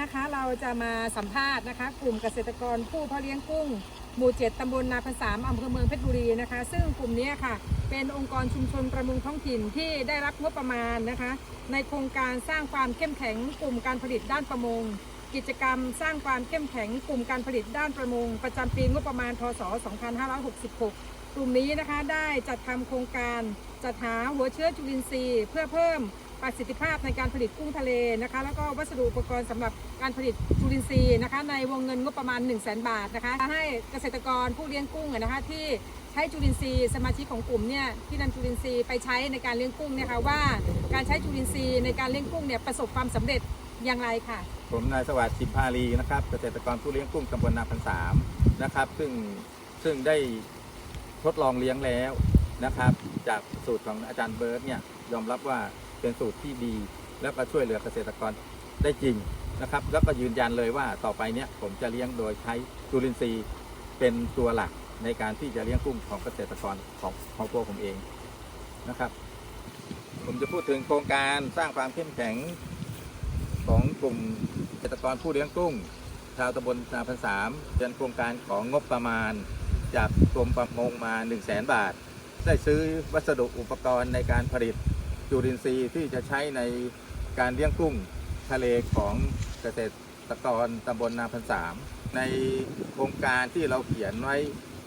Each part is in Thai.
นะคะ เราจะมาสัมภาษณ์นะคะ กลุ่มเกษตรกรผู้เพาะเลี้ยงกุ้ง หมู่เจ็ดตำบลนาพันสามอำเภอเมืองเพชรบุรีนะคะ ซึ่งกลุ่มนี้ค่ะ เป็นองค์กรชุมชนประมงท้องถิ่นที่ได้รับงบประมาณนะคะ ในโครงการสร้างความเข้มแข็งกลุ่มการผลิตด้านประมง กิจกรรมสร้างความเข้มแข็งกลุ่มการผลิตด้านประมง ประจำปีงบประมาณพศ 2566 กลุ่มนี้นะคะได้จัดทำโครงการจัดหาหัวเชื้อจุลินทรีย์ เพื่อเพิ่ม ประสิทธิภาพในการผลิตกุ้งทะเลนะคะ แล้วก็วัสดุอุปกรณ์สำหรับการผลิตจุลินทรีย์นะคะ ในวงเงินงบประมาณ 1 0 0 0 0แบาทนะคะ ให้เกษตรกรผู้เลี้ยงกุ้งนะคะที่ใช้จุลินทรีย์สมาชิกของกลุ่มเนี่ยที่นำจุลินทรีย์ไปใช้ในการเลี้ยงกุ้งเนี่ยค่ะว่าการใช้จุลินทรีย์ในการเลี้ยงกุ้งเนี่ยประสบความสำเร็จอย่างไรค่ะ ผมนายสวัสดิ์ชิมพาลีนะครับเกษตรกรผู้เลี้ยงกุ้งตำบลนาพันสามนะครับ ซึ่งซึ่งได้ทดลองเลี้ยงแล้วนะครับ จากสูตรของอาจารย์เบิร์ตเนี่ยยอมรับว่า เป็นสูตรที่ดี แล้วก็ช่วยเหลือเกษตรกรได้จริงนะครับ แล้วก็ยืนยันเลยว่าต่อไปเนี่ยผมจะเลี้ยงโดยใช้จุลินทรีย์เป็นตัวหลักในการที่จะเลี้ยงกุ้งของเกษตรกรของของตัวผมเองนะครับ ผมจะพูดถึงโครงการสร้างความเข้มแข็งของกลุ่มเกษตรกรผู้เลี้ยงกุ้ง ชาวตำบลนาพันสามเป็นโครงการของงบประมาณ จากกรมประมงมา 1 0 0 0 0แบาท ได้ซื้อวัสดุอุปกรณ์ในการผลิต จุลินทรีย์ที่จะใช้ในการเลี้ยงกุ้งทะเลของเกษตรกรตำบลนาพันสามในโครงการที่เราเขียนไว้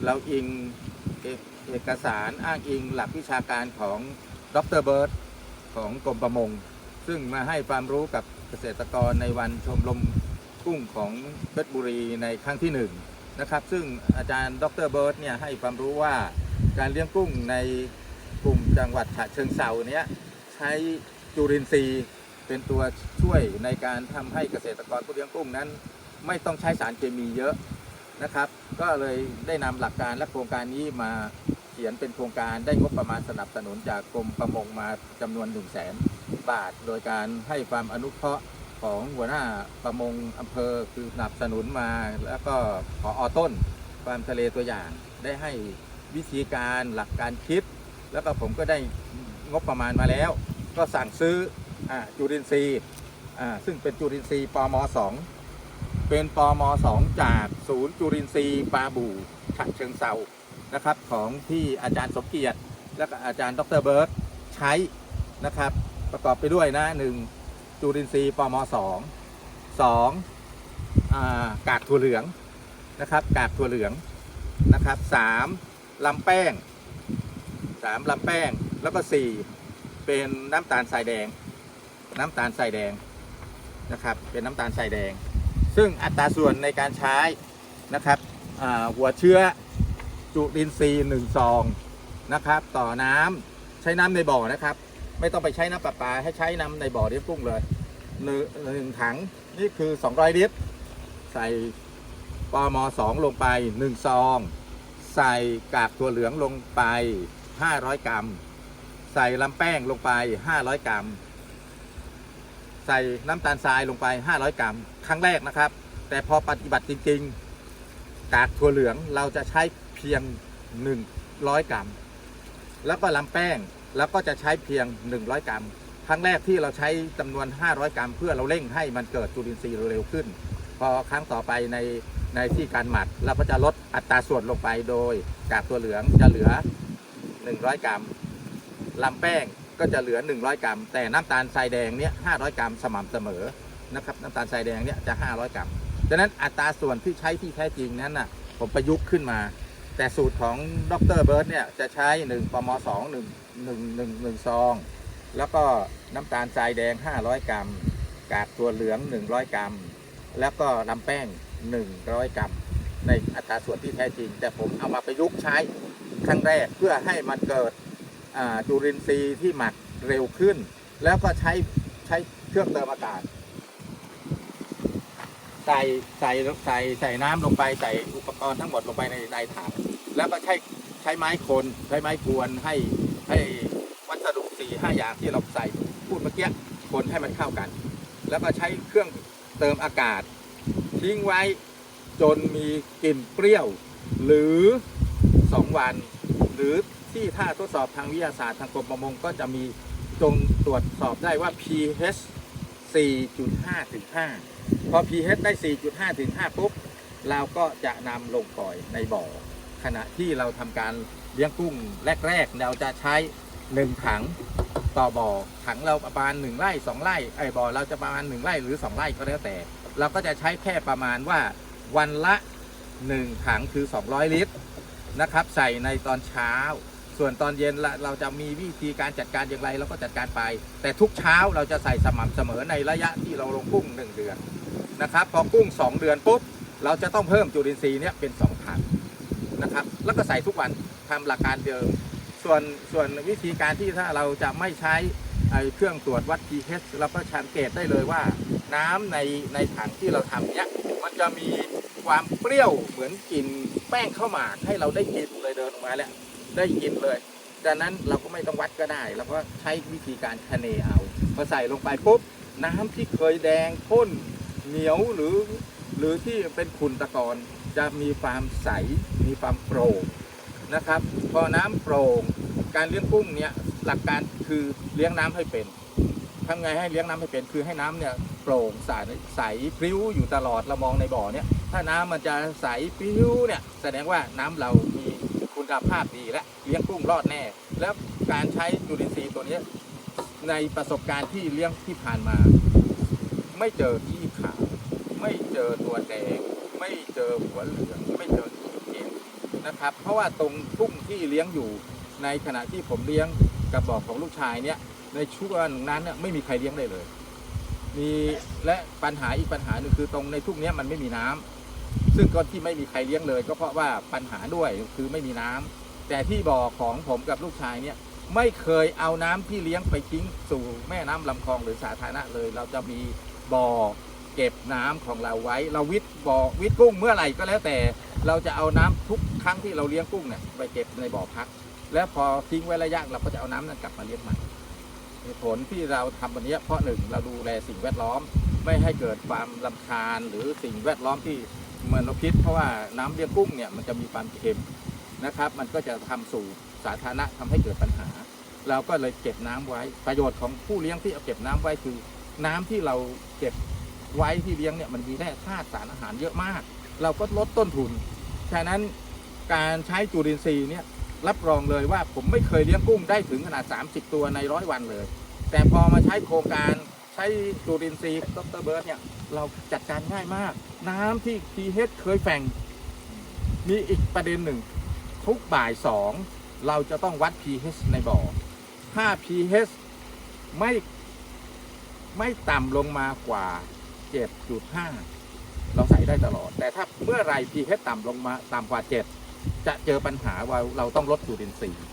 เราอิงเอเอกสารอ้างอิงหลักวิชาการของดรเบิร์ตของกรมประมง ซึ่งมาให้ความรู้กับเกษตรกรในวันชมรมกุ้งของเพชรบุรีในครั้งที่หนึ่งนะครับ ซึ่งอาจารย์ดรเบิร์ตเนี่ยให้ความรู้ว่าการเลี้ยงกุ้งในกลุ่มจังหวัดฉะเชิงเซาเนี้ย ใช้จุลินทรีย์เป็นตัวช่วยในการทำให้เกษตรกรผู้เลี้ยงกุ้งนั้น ไม่ต้องใช้สารเคมีเยอะนะครับ ก็เลยได้นำหลักการและโครงการนี้มาเขียนเป็นโครงการได้งบประมาณสนับสนุนจากกรมประมงมาจำนวน1 0 0 0 0แสนบาท โดยการให้ความอนุเคราะห์ของหัวหน้าประมงอำเภอคือสนับสนุนมา แล้วก็ขออต้นฟามทะเลตัวอย่างได้ให้วิธีการหลักการคิด แล้วก็ผมก็ได้งบประมาณมาแล้ว ก็สั่งซื้ออจุลินทรีย์ซึ่งเป็นจุลินทรีย์ปมสองเป็นปมสองจากศูนย์จุลินทรีย์ปาบูฉะเชิงเซานะครับของที่อาจารย์สมเกียรติและอาจารย์ดรเบิร์ตใช้นะครับ ประกอบไปด้วยนะหนึ่งจุลินทรีย์ปมสองสองกากถั่วเหลืองนะครับกากถั่วเหลืองนะครับสามลำแป้งสามลำแป้งแล้วก็สี่ เป็นน้ำตาลทรายแดง น้ำตาลทรายแดงนะครับ เป็นน้ำตาลทรายแดง ซึ่งอัตราส่วนในการใช้นะครับหัวเชื้อจุลินทรีย์หนึ่งซองนะครับ ต่อน้ำใช้น้ำในบ่อนะครับ ไม่ต้องไปใช้น้ำประปาให้ใช้น้ำในบ่อเลี้ยงกุ้งเลยหนึ่งหนึ่งถังนี่คือ 200 ลิตร ใส่ปอมสองลงไป 1 ซอง ใส่กากตัวเหลืองลงไป 500 กรัม ใส่ลำแป้งลงไป 500 กรัม ใส่น้ำตาลทรายลงไป 500 กรัม ครั้งแรกนะครับ แต่พอปฏิบัติจริง ๆ กากถั่วเหลืองเราจะใช้เพียง 100 กรัม แล้วก็ลำแป้งแล้วก็จะใช้เพียง 100 กรัม ครั้งแรกที่เราใช้จำนวน 500 กรัม เพื่อเราเร่งให้มันเกิดจุลินทรีย์เร็วขึ้น พอครั้งต่อไปในในที่การหมักเราก็จะลดอัตราส่วนลงไปโดยกากตัวเหลืองจะเหลือ 100 กรัม ลำแป้งก็จะเหลือ 100 กรัม แต่น้ำตาลทรายแดงเนี่ย500 กรัมสม่ำเสมอนะครับน้ำตาลทรายแดงเนี่ยจะ 500 กรัมดังนั้นอัตราส่วนที่ใช้ที่แท้จริงนั้นน่ะผมประยุกต์ขึ้นมา แต่สูตรของดรเบิร์ตเนี่ยจะใช้ 1ปม2 1 1 1 1ซอง แล้วก็น้ำตาลทรายแดง 500 กรัม กากตัวเหลือง 100 กรัม แล้วก็ลำแป้ง 100 กรัม ในอัตราส่วนที่แท้จริง แต่ผมเอามาประยุกต์ใช้ครั้งแรกเพื่อให้มันเกิด จุลินทรีย์ที่หมักเร็วขึ้น แล้วก็ใช้ใช้เครื่องเติมอากาศ ใส่ใส่ใส่ใส่น้ำลงไปใส่อุปกรณ์ทั้งหมดลงไปในในถังแล้วก็ใช้ใช้ไม้คนใช้ไม้กวนให้ให้วัสดุสี่ห้าอย่างที่เราใส่พูดเมื่อกี้คนให้มันเข้ากัน แล้วก็ใช้เครื่องเติมอากาศ ทิ้งไว้จนมีกลิ่นเปรี้ยว หรือ 2 วัน หรือ ที่ถ้าทดสอบทางวิทยาศาสตร์ทางกรมประมงก็จะมีจงตรวจสอบได้ว่า pH 4.5ถึง5พอ pH ได้ 4.5ถึง5ปุ๊บเราก็จะนำลงปล่อยในบ่อ ขณะที่เราทำการเลี้ยงกุ้งแรก ๆ เราจะใช้ 1 ถังต่อบ่อ ถังเราประมาณ 1ไร่2ไร่ไอ้บ่อเราจะประมาณ 1ไร่หรือ 2 ไร่ก็แล้วแต่ เราก็จะใช้แค่ประมาณว่าวันละ 1 ถังคือ 200 ลิตรนะครับ ใส่ในตอนเช้า ส่วนตอนเย็นเราจะมีวิธีการจัดการอย่างไรเราก็จัดการไป แต่ทุกเช้าเราจะใส่สม่ำเสมอในระยะที่เราลงกุ้ง 1 เดือนนะครับพอกุ้ง 2 เดือนปุ๊บเราจะต้องเพิ่มจุลินทรีย์เนี่ยเป็น2ถังนะครับแล้วก็ใส่ทุกวันทำหลักการเดิม ส่วนส่วนวิธีการที่ถ้าเราจะไม่ใช้ไอเครื่องตรวจวัด pH เราก็สังเกตได้เลยว่า น้ำในในถังที่เราทำเนี่ยมันจะมีความเปรี้ยวเหมือนกลิ่นแป้งข้าวหมากให้เราได้กินเลยเดินออกมาแล้ว ได้กินเลยดังนั้นเราก็ไม่ต้องวัดก็ได้เราก็ใช้วิธีการคะเนเอาพอใส่ลงไปปุ๊บน้ำที่เคยแดงข้นเหนียวหรือ หรือที่เป็นขุ่นตะกอนจะมีความใสมีความโปร่งนะครับ พอน้ำโปร่งการเลี้ยงกุ้งเนี่ยหลักการคือเลี้ยงน้ำให้เป็นทำไงให้เลี้ยงน้ำให้เป็นคือให้น้ำเนี่ยโปร่งใสใสพริ้วอยู่ตลอดเรามองในบ่อเนี่ยถ้าน้ำมันจะใสพริ้วเนี่ยแสดงว่าน้ำเรา คุณภาพดีและเลี้ยงกุ้งรอดแน่ แล้วการใช้จุลินทรีย์ตัวนี้ในประสบการณ์ที่เลี้ยงที่ผ่านมา ไม่เจอที่ขาวไม่เจอตัวแดง ไม่เจอหัวเหลืองไม่เจอที่เกมนะครับ เพราะว่าตรงทุ่งที่เลี้ยงอยู่ในขณะที่ผมเลี้ยงกับบอกของลูกชายเนี่ยในช่วงนั้นน่ยไม่มีใครเลี้ยงได้เลย มีและปัญหาอีกปัญหาหนึ่งคือตรงในทุ่งเนี้ยมันไม่มีน้ำ ซึ่งก็ที่ไม่มีใครเลี้ยงเลย ก็เพราะว่าปัญหาด้วยคือไม่มีน้ำแต่ที่บ่อของผมกับลูกชายเนี่ยไม่เคยเอาน้ำที่เลี้ยงไปทิ้งสู่แม่น้ำลำคลองหรือสาธารณะเลย เราจะมีบ่อเก็บน้ำของเราไว้ เราวิทย์บ่อวิทย์กุ้งเมื่อไหร่ก็แล้วแต่ เราจะเอาน้ำทุกครั้งที่เราเลี้ยงกุ้งเนี่ยไปเก็บในบ่อพัก แล้วพอทิ้งไว้ระยะเราก็จะเอาน้ำนั้นกลับมาเลี้ยงใหม่ผลที่เราทำวันนี้เพราะหนึ่งเราดูแลสิ่งแวดล้อม ไม่ให้เกิดความลำคาญหรือสิ่งแวดล้อมที่ มือนเราคิดเพราะว่าน้ำเลี้ยงกุ้งเนี่ยมันจะมีความเค็มนะครับ มันก็จะทำสู่สาธารณะทำให้เกิดปัญหา เราก็เลยเก็บน้ำไว้ประโยชน์ของผู้เลี้ยงที่เอาเก็บน้ำไว้คือ น้ำที่เราเก็บไว้ที่เลี้ยงเนี่ยมันมีแร่ธาตุสารอาหารเยอะมาก เราก็ลดต้นทุน ฉะนั้นการใช้จุลินทรีย์เนี่ยรับรองเลยว่าผมไม่เคยเลี้ยงกุ้งได้ถึงขนาด 30 ตัวในร้อยวันเลย แต่พอมาใช้โครงการ ใช้จุลินทรีย์ดรเบิร์ตเนี่ยเราจัดการง่ายมาก น้ำที่ pH เคยแฝงมีอีกประเด็นหนึ่ง ทุกบ่ายสองเราจะต้องวัด pH ในบ่อ ถ้า pH ไม่ไม่ต่ำลงมากว่า 7.5 เราใส่ได้ตลอด แต่ถ้าเมื่อไร pH ต่ำลงมาต่ำกว่า 7 จะเจอปัญหาว่าเราต้องลดจุลินทรีย์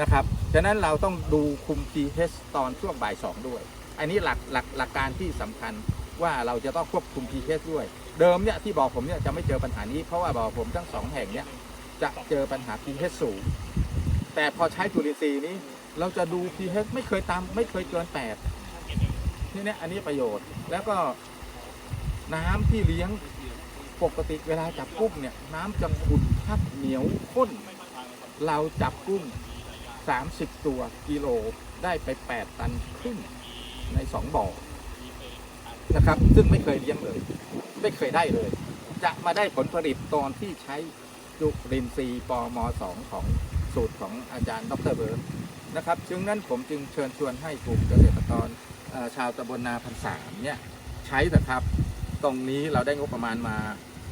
นะครับ ฉะนั้นเราต้องดูคุม pH ตอนช่วงบ่ายสองด้วย อันนี้หลักหลักหลักการที่สำคัญว่าเราจะต้องควบคุม pH ด้วย เดิมเนี่ยที่บอกผมเนี่ยจะไม่เจอปัญหานี้ เพราะว่าบอกผมทั้งสองแห่งเนี่ยจะเจอปัญหา pH สูง แต่พอใช้จุลินทรีย์นี้ เราจะดู pH ไม่เคยตามไม่เคยเกิน8นี่เนี่ยอันนี้ประโยชน์แล้วก็น้ำที่เลี้ยงปกติเวลาจับกุ้งเนี่ยน้ำจะขุ่นคับเหนียวข้น เราจับกุ้ง 30 ตัวกิโลได้ไป 8 ตันครึ่ง ใน2บ่อนะครับ ซึ่งไม่เคยเลี้ยงเลย ไม่เคยได้เลย จะมาได้ผลผลิตตอนที่ใช้จุลินทรีย์ปม2ของสูตรของอาจารย์ดรเบิร์ตนะครับจึงนั้นผมจึงเชิญชวนให้กลุ่มเกษตรกรชาวตำบลนาพันสามเนี่ยใช้แต่ครับ ตรงนี้เราได้งบประมาณมา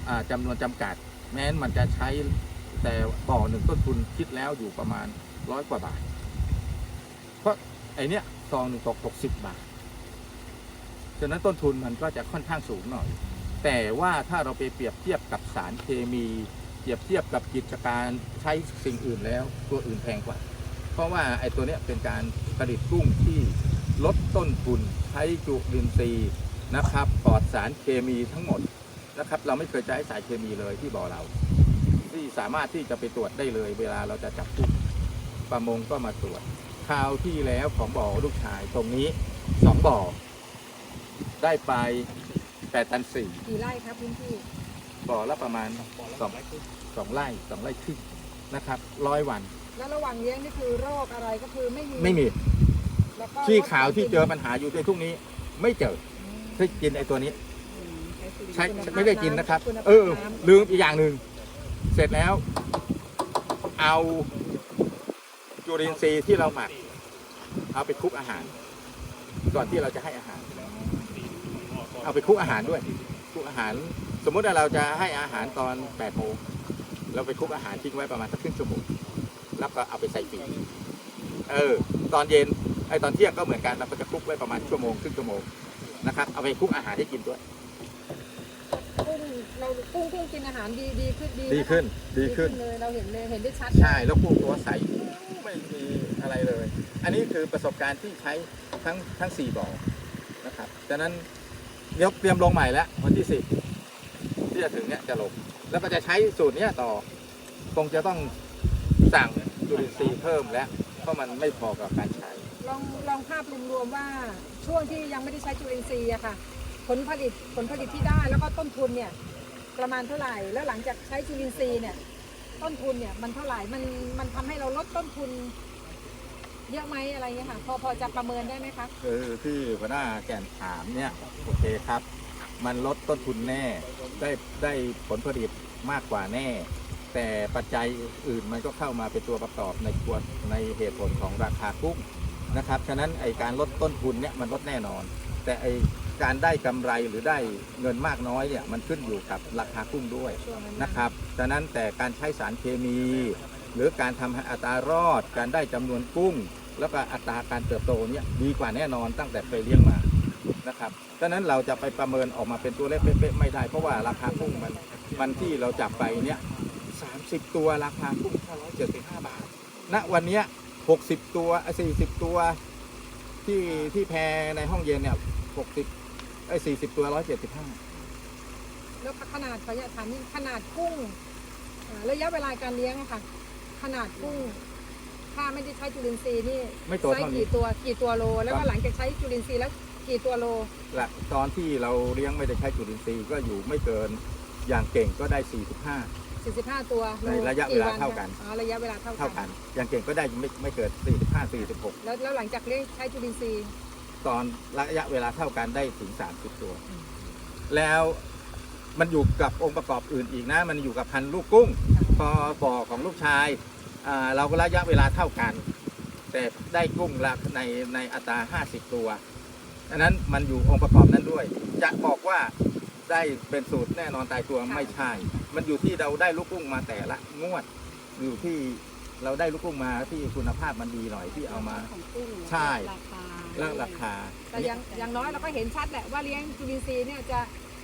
อ่าจำนวนจำกัด แม้นมันจะใช้แต่บ่อหนึ่งต้นทุนคิดแล้วอยู่ประมาณร้อยกว่าบาท เพราะไอเนี้ยซองหนึ่งตกหกสิบบาท ฉะนั้นต้นทุนมันก็จะค่อนข้างสูงหน่อย แต่ว่าถ้าเราไปเปรียบเทียบกับสารเคมีเปรียบเทียบกับกิจการใช้สิ่งอื่นแล้ว ตัวอื่นแพงกว่า เพราะว่าไอ้ตัวเนี้ยเป็นการผลิตกุ้งที่ลดต้นทุนใช้จุลินทรีย์นะครับปลอดสารเคมีทั้งหมดนะครับ เราไม่เคยใช้สารเคมีเลยที่บ่อเรา ที่สามารถที่จะไปตรวจได้เลย เวลาเราจะจับกุ้งประมงก็มาตรวจคราวที่แล้วของบ่อลูกชายตรงนี้สองบ่อ ได้ไปแปดตันสี่กี่ไร่ครับพื้นที่บ่อละประมาณสองสองไร่สองไร่ครึ่งนะครับร้อยวัน แล้วระหว่างเลี้ยงนี่คือโรคอะไรก็คือไม่มีไม่มีแล้วก็ที่ขาวที่เจอปัญหาอยู่ในทุ่งนี้ ไม่เจออืมที่กินไอ้ตัวนี้ใช้คุณภาพไม่ได้กินนะครับคุณภาพเออน้ำลืมอีกอย่างหนึ่ง เสร็จแล้ว เอาจุลินทรีย์ที่เราหมัก เอาไปคลุกอาหาร ก่อนที่เราจะให้อาหาร เอาไปคลุกอาหารด้วยคลุกอาหาร สมมุติว่าเราจะให้อาหารตอน8โมงเราไปคลุกอาหารทิ้งไว้ประมาณสักครึ่งชั่วโมงแล้วก็เอาไปใส่ปีเออ ตอนเย็นไอ้ตอนเที่ยงก็เหมือนกันเราก็จะคลุกไว้ประมาณชั่วโมงครึ่งชั่วโมงนะครับ เอาไปคลุกอาหารให้กินด้วยกุ้งเรากุ้งกุ้งกินอาหารดีดีขึ้นดีดีนะคะขึ้น ดีขึ้นเลยเราเห็นเลยเห็นได้ชัดใช่แล้วกุ้งตัวใสไม่มีอะไรเลย อันนี้คือประสบการณ์ที่ใช้ทั้งทั้งสี่บ่อนะครับดังนั้น เดี๋ยวเตรียมลงใหม่แล้ววันที่สิบที่จะถึงเนี่ยจะลง แล้วก็จะใช้สูตรเนี้ยต่อ คงจะต้องสั่งจุลินทรีย์เพิ่มแล้ว เพราะมันไม่พอกับการใช้ ลองลองภาพรวมๆว่าช่วงที่ยังไม่ได้ใช้จุลินทรีย์อะค่ะ ผลผลิตผลผลิตที่ได้แล้วก็ต้นทุนเนี่ยประมาณเท่าไหร่ แล้วหลังจากใช้จุลินทรีย์เนี่ยต้นทุนเนี่ยมันเท่าไหร่ มันมันทำให้เราลดต้นทุน เยอะไหมอะไรเงี้ยค่ะ พอพอจะประเมินได้ไหมคะ คือที่หัวหน้าแก่นถามเนี่ยโอเคครับ มันลดต้นทุนแน่ได้ได้ผลผลิตมากกว่าแน่ แต่ปัจจัยอื่นมันก็เข้ามาเป็นตัวประกอบในควรในเหตุผลของราคากุ้งนะครับฉะนั้นไอการลดต้นทุนเนี่ยมันลดแน่นอน แต่ไอการได้กำไรหรือได้เงินมากน้อยเนี่ยมันขึ้นอยู่กับราคากุ้งด้วยนะครับฉะนั้นแต่การใช้สารเคมี หรือการทำให้อัตรารอด การได้จำนวนกุ้ง แล้วก็อัตราการเติบโตเนี่ยดีกว่าแน่นอนตั้งแต่เคยเลี้ยงมานะครับดังนั้นเราจะไปประเมินออกมาเป็นตัวเลขเป๊ะๆไม่ได้ เพราะว่าราคากุ้งมันมันที่เราจับไปเนี่ย30ตัวราคากุ้ง575 บาท ณ วันนี้ย60 ตัวเอ้ย40 ตัวที่ที่แพในห้องเย็นเนี่ย 60ไอ้ย40 ตัว 175 แล้วขนาดขยะถามนี่ขนาดกุ้ง ระยะเวลาการเลี้ยงค่ะ ขนาดกุ้ง ถ้าไม่ได้ใช้จุลินทรีย์นี่ไม่โตไซส์เท่านี้ กี่ตัวกี่ตัวโล แล้วก็หลังจากใช้จุลินทรีย์แล้วกี่ตัวโลหลักตอนที่เราเลี้ยงไม่ได้ใช้จุลินทรีย์ก็อยู่ไม่เกินอย่างเก่งก็ได้ 45 45 ตัวโลในระยะเวลากี่เท่ากัน อ๋อระยะเวลาเท่าเท่ากักันน อย่างเก่งก็ได้ไม่ไม่เกิน45 46แล้วแล้วหลังจากเลี้ยงใช้จุลินทรีย์ตอนระยะเวลาเท่ากันได้ถึง 30 ตัว อืม แล้วมันอยู่กับองค์ประกอบอื่นอีกนะ มันอยู่กับพันธุ์ลูกกุ้ง พอบ่อของลูกชายอ่า เราก็ระยะเวลาเท่ากัน แต่ได้กุ้งละในในอัตรา 50 ตัวอันนั้นมันอยู่องค์ประกอบนั้นด้วย จะบอกว่าได้เป็นสูตรแน่นอนตายตัวไม่ใช่ มันอยู่ที่เราได้ลูกกุ้งมาแต่ละงวด อยู่ที่เราได้ลูกกุ้งมาที่คุณภาพมันดีหน่อยที่เอามา ของกุ้งใช่ ราคาเรื่องราคา แต่อยังอย่างน้อยเราก็เห็นชัดแหละว่าเลี้ยงจุลินทรีย์เนี่ยจะ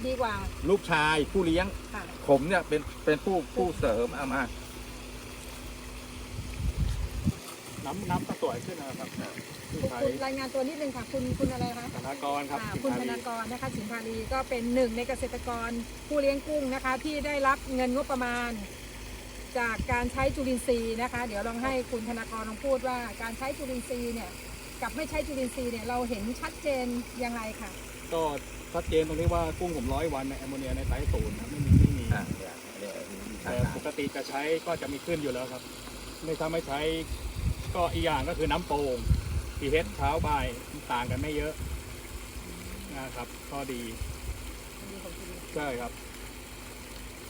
ดีกว่าลูกชายผู้เลี้ยง ค่ะ ผมเนี่ยเป็นเป็นผู้ผู้เสริมเอามา น้ำน้ำก็สวยขึ้นนะครับที่คุณใช้คุณรายงานตัวนิดนึงค่ะคุณคุณอะไรคะธนากรครับอ่าสินคุณค้าธดีนากรนะคะสินพารีก็เป็นหนึ่งในเกษตรกรผู้เลี้ยงกุ้งนะคะ ที่ได้รับเงินงบประมาณ จากการใช้จุลินทรีย์นะคะ เดี๋ยวลองให้คุณธนากรลองพูดว่าการใช้จุลินทรีย์เนี่ยกับไม่ใช้จุลินทรีย์เนี่ยเราเห็นชัดเจนยังไงค่ะ ก็ชัดเจนตรงที่ว่ากุ้งผมร้อยวันในยแอมโมเนียในไซส์ศูนย์ครับไม่มีไม่มี อ่าเนี่ยเนี่ยมีแต่ทางปกติจะใช้ก็จะมีขึ้นอยู่แล้วครับ ไม่ถ้าไม่ใช้ ก็อีกอย่างก็คือน้ำโป่ง pH เช้าบ่ายต่างกันไม่เยอะนะครับก็ดีใช่ครับ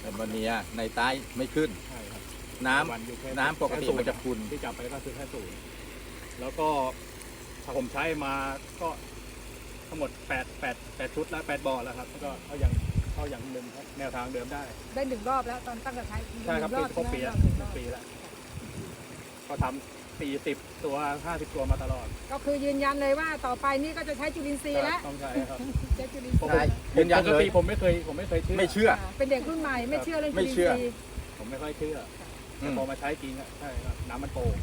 เป็นวันนี้ในใต้ไม่ขึ้น ใช่ครับน้ำวันอยู่แค่น้ำปกติแค่ศูมันจะขุ่นที่จับไปก็คือแค่ศูนย์แล้วก็ถ้าผมใช้มาก็ทั้งหมดแปดแปดแปดชุดแล้วแปดบ่อแล้วครับก็เขายังเขายังเดิมแนวทางเดิมได้ ได้หนึ่งรอบแล้วตอนตั้งแต่ใช้ใช่ครับหนึ่ปีงครบปีใช่แล้วไหมหนึ่งรอบปีแล้วก็ทำ สี่สิบตัวห้าสิบตัวมาตลอดก็คือยืนยันเลยว่าต่อไปนี่ก็จะใช้จุลินทรีย์แล้วต้องใช้ครับใช้จุลินทรีย์ใช่ยืนยันปเลกยติผมไม่เคยผมไม่เคยเชื่อไม่เชื่ออ่าเป็นเด็กรุ่นใหม่ไม่เชื่อเรื่องจุไม่ลินเชื่ทอรีย์ ผมไม่ค่อยเชื่ออืแต่ม พอมาใช้จริงอะใช่ครับน้ำมันโป่ง